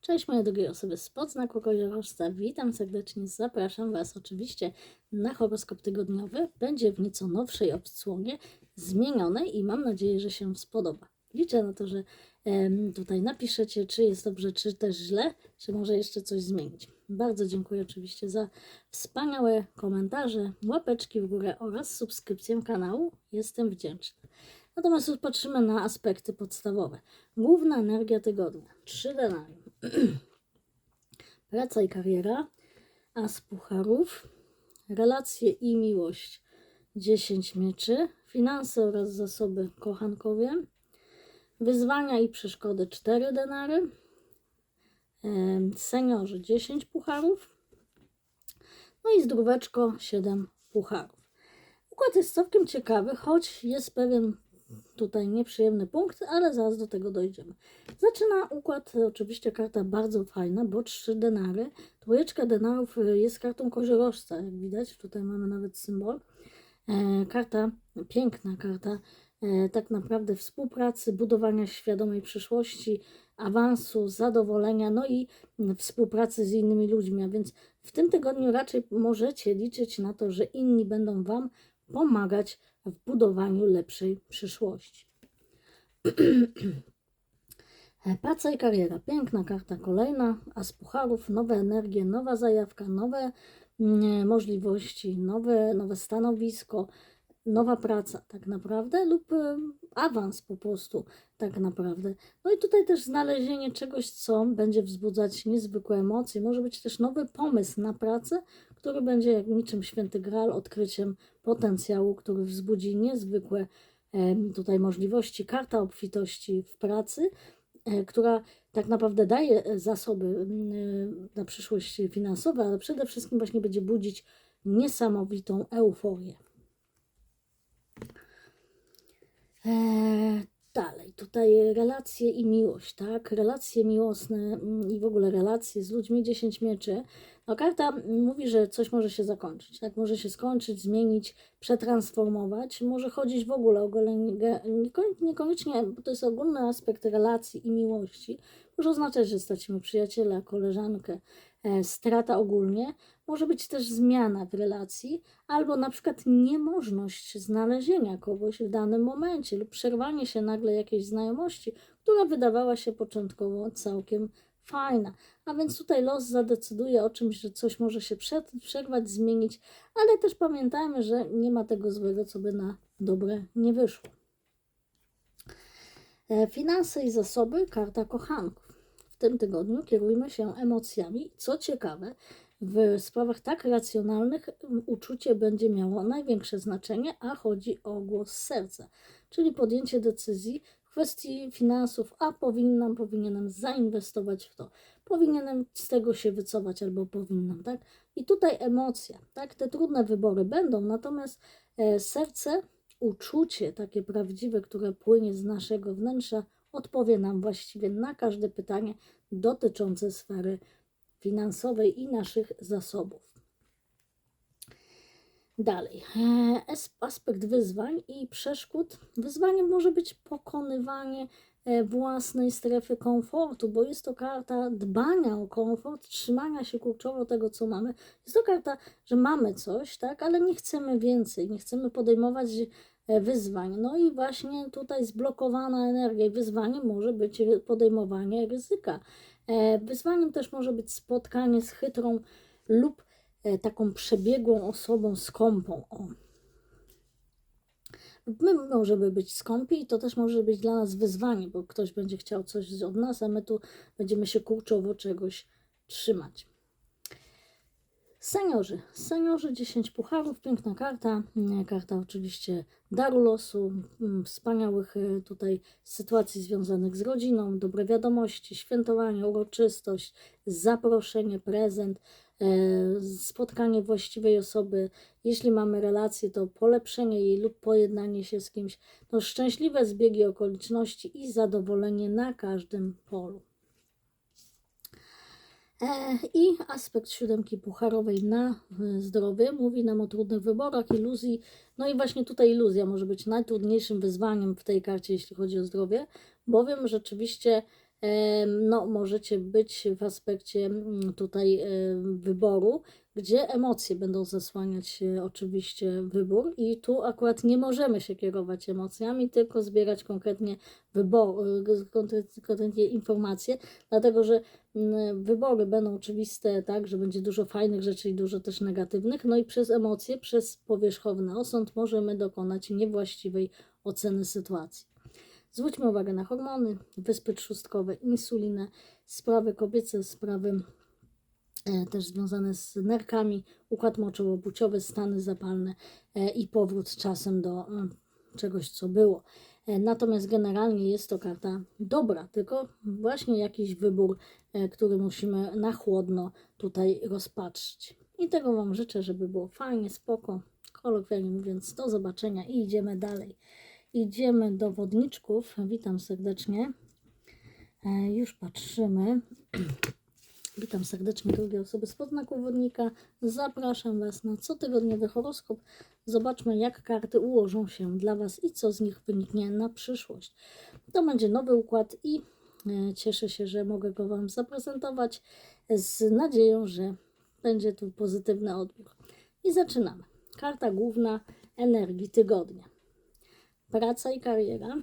Cześć moje drogie osoby spod znaku koziorożca, witam serdecznie, zapraszam Was oczywiście na horoskop tygodniowy. Będzie w nieco nowszej odsłonie, zmienionej i mam nadzieję, że się spodoba. Liczę na to, że tutaj napiszecie, czy jest dobrze, czy też źle, czy może jeszcze coś zmienić. Bardzo dziękuję oczywiście za wspaniałe komentarze, łapeczki w górę oraz subskrypcję kanału. Jestem wdzięczna. Natomiast patrzymy na aspekty podstawowe. Główna energia tygodnia. Trzy denarium. Praca i kariera. As pucharów. Relacje i miłość. 10 mieczy. Finanse oraz zasoby kochankowie. Wyzwania i przeszkody. 4 denary. Seniorzy 10 pucharów. No i zdróweczko 7 pucharów. Układ jest całkiem ciekawy, choć jest pewien tutaj nieprzyjemny punkt, ale zaraz do tego dojdziemy. Zaczyna układ, e, oczywiście karta bardzo fajna, bo trzy denary. Dwójeczka denarów e, jest kartą koziorożca, jak widać. Tutaj mamy nawet symbol. E, karta, piękna karta, tak naprawdę współpracy, budowania świadomej przyszłości, awansu, zadowolenia, no i współpracy z innymi ludźmi. A więc w tym tygodniu raczej możecie liczyć na to, że inni będą Wam pomagać w budowaniu lepszej przyszłości. Praca i kariera. Piękna karta kolejna, a z pucharów nowe energie, nowa zajawka, nowe mm, możliwości, nowe, nowe stanowisko, nowa praca tak naprawdę lub e, awans po prostu tak naprawdę. No i tutaj też znalezienie czegoś, co będzie wzbudzać niezwykłe emocje. Może być też nowy pomysł na pracę, który będzie jak niczym święty gral odkryciem potencjału, który wzbudzi niezwykłe tutaj możliwości. Karta obfitości w pracy, e, która tak naprawdę daje e, zasoby mm, na przyszłość finansową, ale przede wszystkim właśnie będzie budzić niesamowitą euforię. Tutaj relacje i miłość, tak? Relacje miłosne mm, i w ogóle relacje z ludźmi, 10 mieczy. No, karta mówi, że coś może się zakończyć, tak? Może się skończyć, zmienić, przetransformować. Może chodzić w ogóle o niekoniecznie, bo to jest ogólny aspekt relacji i miłości. Może oznaczać, że stracimy przyjaciela, koleżankę, strata ogólnie. Może być też zmiana w relacji, albo na przykład niemożność znalezienia kogoś w danym momencie lub przerwanie się nagle jakiejś znajomości, która wydawała się początkowo całkiem fajna. A więc tutaj los zadecyduje o czymś, że coś może się przerwać, zmienić, ale też pamiętajmy, że nie ma tego złego, co by na dobre nie wyszło. E, Finanse i zasoby, karta kochanków. Tym tygodniu kierujmy się emocjami. Co ciekawe, w sprawach tak racjonalnych uczucie będzie miało największe znaczenie, a chodzi o głos serca, czyli podjęcie decyzji w kwestii finansów, a powinnam, powinienem zainwestować w to, powinienem z tego się wycofać albo powinnam, tak? I tutaj emocja, tak? Te trudne wybory będą, natomiast e, serce, uczucie takie prawdziwe, które płynie z naszego wnętrza, odpowie nam właściwie na każde pytanie dotyczące sfery finansowej i naszych zasobów. Dalej, e, aspekt wyzwań i przeszkód. Wyzwaniem może być pokonywanie e, własnej strefy komfortu, bo jest to karta dbania o komfort, trzymania się kurczowo tego, co mamy. Jest to karta, że mamy coś, tak, ale nie chcemy więcej, nie chcemy podejmować wyzwań. No i właśnie tutaj zblokowana energia i wyzwaniem może być podejmowanie ryzyka. E, Wyzwaniem też może być spotkanie z chytrą lub e, taką przebiegłą osobą skąpą. O. My możemy być skąpi i to też może być dla nas wyzwanie, bo ktoś będzie chciał coś od nas, a my tu będziemy się kurczowo czegoś trzymać. Seniorzy. Seniorzy 10 pucharów, piękna karta. Mm, Karta oczywiście daru losu, mm, wspaniałych e, tutaj sytuacji związanych z rodziną, dobre wiadomości, świętowanie, uroczystość, zaproszenie, prezent, e, spotkanie właściwej osoby. Jeśli mamy relację, to polepszenie jej lub pojednanie się z kimś. No, szczęśliwe zbiegi okoliczności i zadowolenie na każdym polu. E, I aspekt siódemki pucharowej na e, zdrowie mówi nam o trudnych wyborach, iluzji. No i właśnie tutaj iluzja może być najtrudniejszym wyzwaniem w tej karcie, jeśli chodzi o zdrowie, bowiem rzeczywiście em, no, możecie być w aspekcie mm, tutaj wyboru, gdzie emocje będą zasłaniać oczywiście wybór i tu akurat nie możemy się kierować emocjami, tylko zbierać konkretnie wybor, konkret- konkretnie informacje, dlatego że mm, wybory będą oczywiste, tak, że będzie dużo fajnych rzeczy i dużo też negatywnych, no i przez emocje, przez powierzchowny osąd możemy dokonać niewłaściwej oceny sytuacji. Zwróćmy uwagę na hormony, wyspy trzustkowe, insulinę, sprawy kobiece, sprawy też związane z nerkami, układ moczowo-płciowy, stany zapalne e, i powrót czasem do e, czegoś, co było. E, Natomiast generalnie jest to karta dobra, tylko właśnie jakiś wybór, e, który musimy na chłodno tutaj rozpatrzyć. I tego Wam życzę, żeby było fajnie, spoko, kolokwialnie mówiąc, do zobaczenia i idziemy dalej. Idziemy do wodniczków. Witam serdecznie. E, Już patrzymy. Witam serdecznie drugie osoby z podznaku wodnika. Zapraszam Was na cotygodniowy horoskop. Zobaczmy, jak karty ułożą się dla Was i co z nich wyniknie na przyszłość. To będzie nowy układ i e, cieszę się, że mogę go Wam zaprezentować z nadzieją, że będzie tu pozytywny odbiór. I zaczynamy. Karta główna energii tygodnia. Praca i kariera.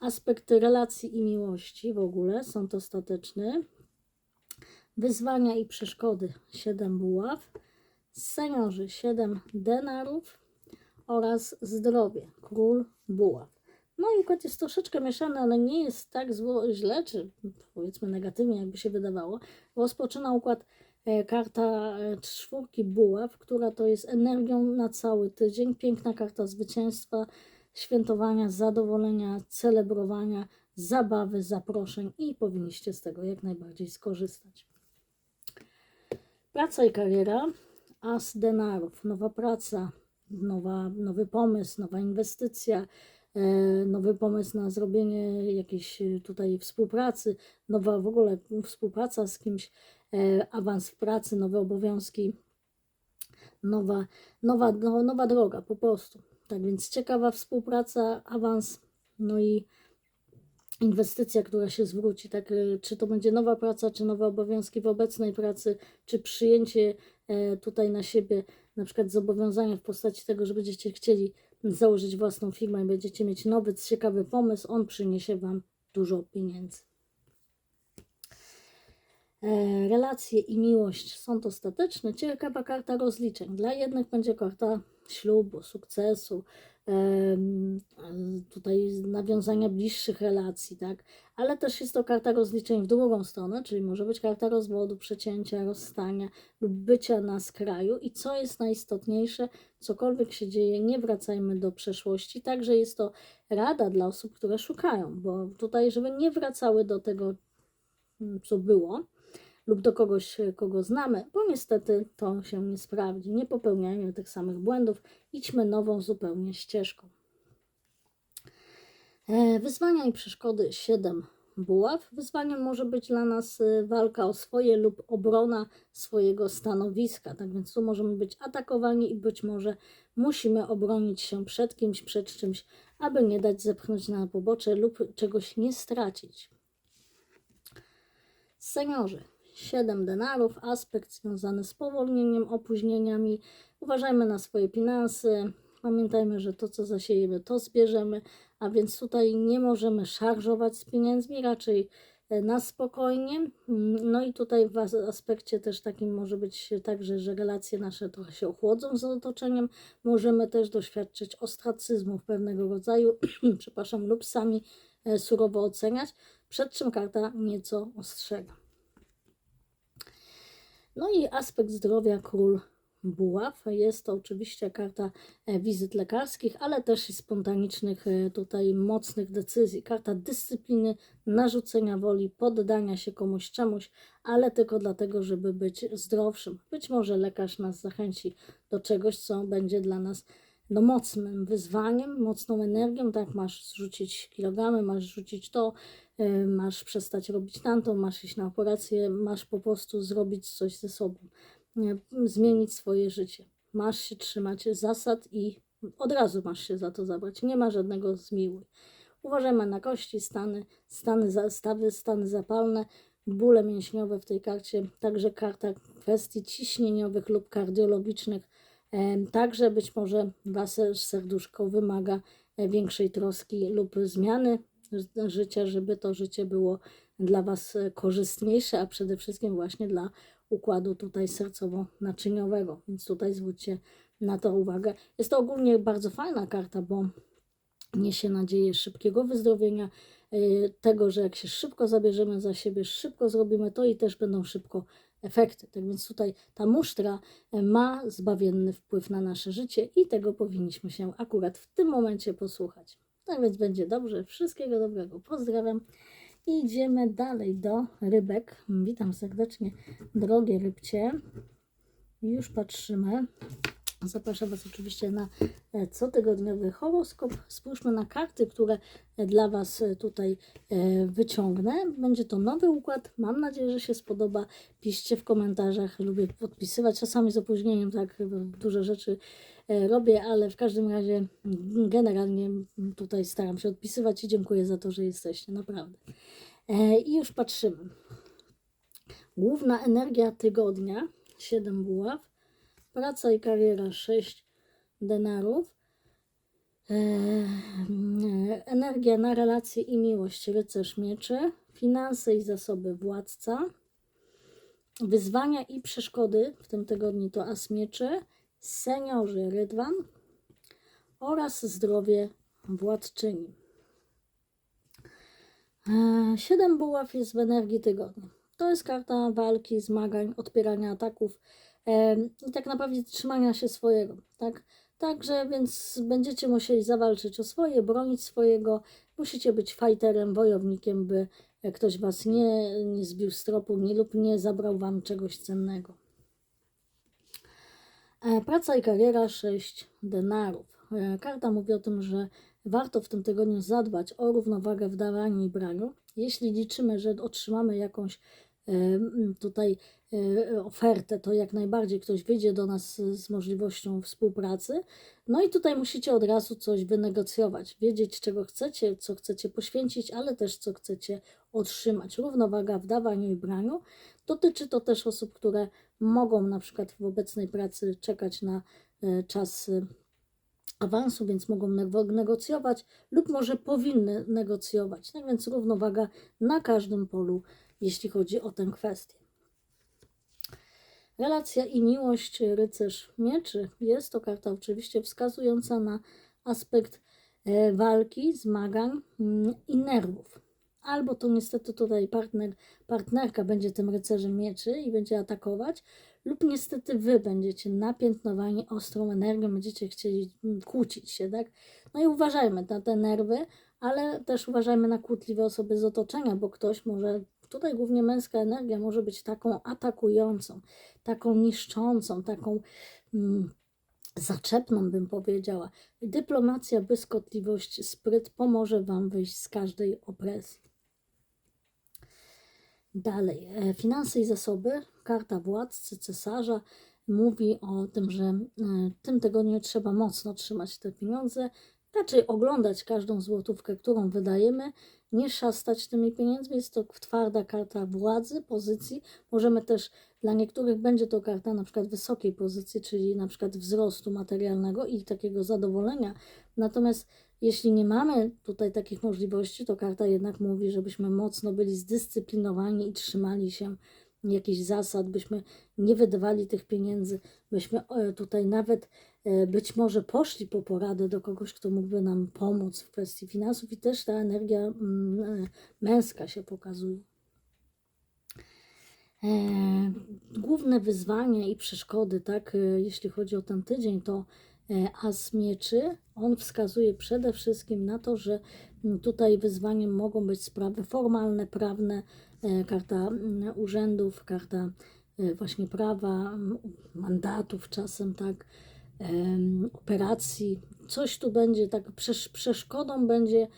Aspekty relacji i miłości w ogóle są to stateczny. Wyzwania i przeszkody 7 buław. Seniorzy 7 denarów oraz zdrowie król buław. No i układ jest troszeczkę mieszany, ale nie jest tak zło, źle, czy powiedzmy negatywnie, jakby się wydawało. Rozpoczyna układ e, karta e, czwórki buław, która to jest energią na cały tydzień. Piękna karta zwycięstwa, świętowania, zadowolenia, celebrowania, zabawy, zaproszeń i powinniście z tego jak najbardziej skorzystać. Praca i kariera, as denarów, nowa praca, nowa, nowy pomysł, nowa inwestycja, e, nowy pomysł na zrobienie jakiejś e, tutaj współpracy, nowa w ogóle współpraca z kimś, e, awans w pracy, nowe obowiązki, nowa, nowa, no, nowa droga po prostu. Tak więc ciekawa współpraca, awans, no i inwestycja, która się zwróci, tak, e, czy to będzie nowa praca, czy nowe obowiązki w obecnej pracy, czy przyjęcie e, tutaj na siebie na przykład zobowiązania w postaci tego, że będziecie chcieli założyć własną firmę i będziecie mieć nowy, ciekawy pomysł, on przyniesie Wam dużo pieniędzy. E, Relacje i miłość są to stateczne. Ciekawa karta rozliczeń. Dla jednych będzie karta ślubu, sukcesu, tutaj nawiązania bliższych relacji, tak? Ale też jest to karta rozliczeń w drugą stronę, czyli może być karta rozwodu, przecięcia, rozstania lub bycia na skraju. I co jest najistotniejsze, cokolwiek się dzieje, nie wracajmy do przeszłości. Także jest to rada dla osób, które szukają, bo tutaj, żeby nie wracały do tego, co było, lub do kogoś, kogo znamy, bo niestety to się nie sprawdzi. Nie popełniajmy tych samych błędów, idźmy nową zupełnie ścieżką. E, Wyzwania i przeszkody 7 buław. Wyzwaniem może być dla nas e, walka o swoje lub obrona swojego stanowiska. Tak więc tu możemy być atakowani i być może musimy obronić się przed kimś, przed czymś, aby nie dać zepchnąć na pobocze lub czegoś nie stracić. Seniorzy. 7 denarów, aspekt związany z powolnieniem, opóźnieniami. Uważajmy na swoje finanse. Pamiętajmy, że to, co zasiejemy, to zbierzemy, a więc tutaj nie możemy szarżować z pieniędzmi, raczej e, na spokojnie. No i tutaj w as- aspekcie też takim może być także, że relacje nasze trochę się ochłodzą z otoczeniem. Możemy też doświadczyć ostracyzmów pewnego rodzaju, przepraszam, lub sami e, surowo oceniać, przed czym karta nieco ostrzega. No i aspekt zdrowia król buław. Jest to oczywiście karta e, wizyt lekarskich, ale też i spontanicznych e, tutaj mocnych decyzji. Karta dyscypliny, narzucenia woli, poddania się komuś czemuś, ale tylko dlatego, żeby być zdrowszym. Być może lekarz nas zachęci do czegoś, co będzie dla nas no, mocnym wyzwaniem, mocną energią, tak, masz zrzucić kilogramy, masz rzucić to, masz przestać robić tamto, masz iść na operację, masz po prostu zrobić coś ze sobą, zmienić swoje życie. Masz się trzymać zasad i od razu masz się za to zabrać. Nie ma żadnego zmiłuj. Uważajmy na kości, stany, stany, za- stawy, stany zapalne, bóle mięśniowe w tej karcie, także karta kwestii ciśnieniowych lub kardiologicznych. Em, Także być może Wasze serduszko wymaga e, większej troski lub zmiany życia, żeby to życie było dla Was e, korzystniejsze, a przede wszystkim właśnie dla układu tutaj sercowo-naczyniowego. Więc tutaj zwróćcie na to uwagę. Jest to ogólnie bardzo fajna karta, bo niesie nadzieję szybkiego wyzdrowienia, e, tego, że jak się szybko zabierzemy za siebie, szybko zrobimy to i też będą szybko efekty. Tak więc tutaj ta musztra e, ma zbawienny wpływ na nasze życie i tego powinniśmy się akurat w tym momencie posłuchać. Tak więc będzie dobrze. Wszystkiego dobrego. Pozdrawiam. Idziemy dalej do rybek. Witam serdecznie, drogie rybcie. Już patrzymy. Zapraszam Was oczywiście na e, cotygodniowy horoskop. Spójrzmy na karty, które e, dla Was e, tutaj wyciągnę. Będzie to nowy układ. Mam nadzieję, że się spodoba. Piszcie w komentarzach. Lubię podpisywać. Czasami z opóźnieniem, tak duże rzeczy robię, ale w każdym razie mm, generalnie mm, tutaj staram się odpisywać i dziękuję za to, że jesteście. Naprawdę. I już patrzymy. Główna energia tygodnia 7 buław. Praca i kariera 6 denarów. E, mm, energia na relacje i miłość rycerz mieczy. Finanse i zasoby władca. Wyzwania i przeszkody w tym tygodniu to as mieczy. Seniorzy rydwan. Oraz zdrowie władczyni. E, Siedem buław jest w energii tygodnia. To jest karta walki, zmagań, odpierania ataków i tak naprawdę trzymania się swojego. Tak? Także więc będziecie musieli zawalczyć o swoje, bronić swojego. Musicie być fighterem, wojownikiem, by e, ktoś was nie, nie zbił z tropu nie, lub nie zabrał wam czegoś cennego. E, Praca i kariera 6 denarów. E, Karta mówi o tym, że warto w tym tygodniu zadbać o równowagę w dawaniu i braniu. Jeśli liczymy, że otrzymamy jakąś tutaj ofertę, to jak najbardziej ktoś wyjdzie do nas z możliwością współpracy. No i tutaj musicie od razu coś wynegocjować, wiedzieć czego chcecie, co chcecie poświęcić, ale też co chcecie otrzymać. Równowaga w dawaniu i braniu. Dotyczy to też osób, które mogą na przykład w obecnej pracy czekać na e, czas e, awansu, więc mogą nego- negocjować lub może powinny negocjować. Tak więc równowaga na każdym polu, jeśli chodzi o tę kwestię. Relacja i miłość rycerz mieczy jest to karta oczywiście wskazująca na aspekt e, walki, zmagań mm, i nerwów. Albo to niestety tutaj partner, partnerka będzie tym rycerzem mieczy i będzie atakować, lub niestety wy będziecie napiętnowani ostrą energią, będziecie chcieli mm, kłócić się, tak? No i uważajmy na te nerwy, ale też uważajmy na kłótliwe osoby z otoczenia, bo ktoś może, tutaj głównie męska energia może być taką atakującą, taką niszczącą, taką mm, zaczepną, bym powiedziała. Dyplomacja, błyskotliwość, spryt pomoże Wam wyjść z każdej opresji. Dalej, e, finanse i zasoby. Karta władcy, cesarza mówi o tym, że e, w tym tygodniu trzeba mocno trzymać te pieniądze, raczej oglądać każdą złotówkę, którą wydajemy, nie szastać tymi pieniędzmi. Jest to twarda karta władzy, pozycji. Możemy też, dla niektórych będzie to karta na przykład wysokiej pozycji, czyli na przykład wzrostu materialnego i takiego zadowolenia. Natomiast jeśli nie mamy tutaj takich możliwości, to karta jednak mówi, żebyśmy mocno byli zdyscyplinowani i trzymali się jakichś zasad, byśmy nie wydawali tych pieniędzy, byśmy e, tutaj nawet e, być może poszli po poradę do kogoś, kto mógłby nam pomóc w kwestii finansów i też ta energia mm, e, męska się pokazuje. Główne wyzwania i przeszkody, tak, jeśli chodzi o ten tydzień, to e, As Mieczy. On wskazuje przede wszystkim na to, że tutaj wyzwaniem mogą być sprawy formalne, prawne, e, karta mm, urzędów, karta e, właśnie prawa, mandatów czasem, tak, operacji. Coś tu będzie, tak, przesz- przeszkodą będzie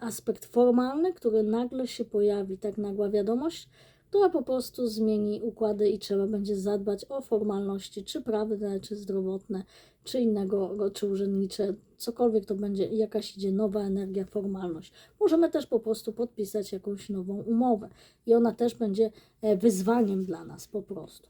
aspekt formalny, który nagle się pojawi, tak nagła wiadomość, która po prostu zmieni układy i trzeba będzie zadbać o formalności, czy prawne, czy zdrowotne, czy innego, czy urzędnicze, cokolwiek to będzie, jakaś idzie nowa energia, formalność. Możemy też po prostu podpisać jakąś nową umowę i ona też będzie e, wyzwaniem dla nas po prostu.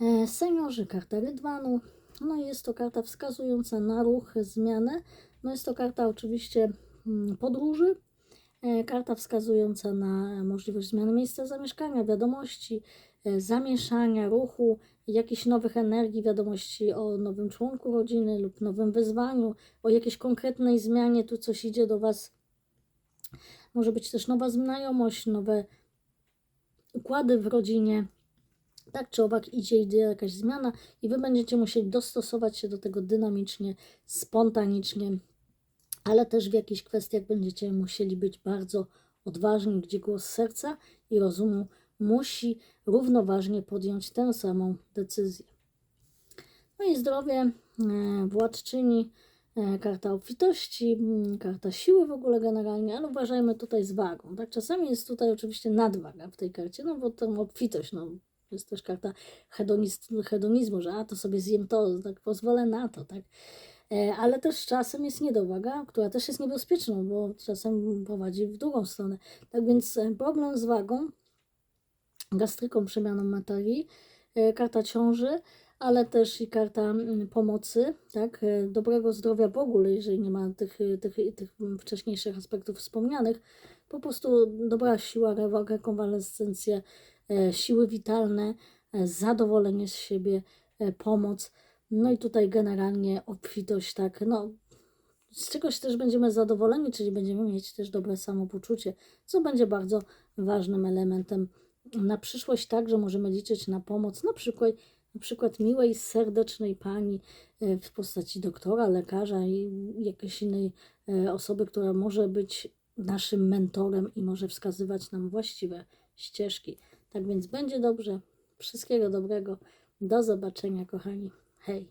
E, Seniorzy, karta Rydwanu. No jest to karta wskazująca na ruch, zmianę. No jest to karta oczywiście mm, podróży, karta wskazująca na możliwość zmiany miejsca zamieszkania, wiadomości, e, zamieszania, ruchu, jakichś nowych energii, wiadomości o nowym członku rodziny lub nowym wyzwaniu, o jakiejś konkretnej zmianie, tu coś idzie do Was. Może być też nowa znajomość, nowe układy w rodzinie. Tak czy owak idzie, idzie jakaś zmiana i Wy będziecie musieli dostosować się do tego dynamicznie, spontanicznie, ale też w jakichś kwestiach będziecie musieli być bardzo odważni, gdzie głos serca i rozumu musi równoważnie podjąć tę samą decyzję. No i zdrowie, e, władczyni, e, karta obfitości, karta siły w ogóle generalnie, ale uważajmy tutaj z wagą. Tak? Czasami jest tutaj oczywiście nadwaga w tej karcie, no bo tą obfitość, no jest też karta hedonizmu, że a to sobie zjem to, tak pozwolę na to, tak. E, Ale też czasem jest niedowaga, która też jest niebezpieczna, bo czasem prowadzi w drugą stronę. Tak więc e, problem z wagą, gastryką, przemianą materii, e, karta ciąży, ale też i karta mm, pomocy, tak, dobrego zdrowia w ogóle, jeżeli nie ma tych, tych, tych wcześniejszych aspektów wspomnianych, po prostu dobra siła, rekonwalescencja, siły witalne, zadowolenie z siebie, pomoc, no i tutaj generalnie obfitość, tak, no z czegoś też będziemy zadowoleni, czyli będziemy mieć też dobre samopoczucie, co będzie bardzo ważnym elementem na przyszłość, tak, że możemy liczyć na pomoc, na przykład, na przykład miłej, serdecznej pani e, w postaci doktora, lekarza i jakiejś innej e, osoby, która może być naszym mentorem i może wskazywać nam właściwe ścieżki. Tak więc będzie dobrze. Wszystkiego dobrego. Do zobaczenia, kochani. Hey.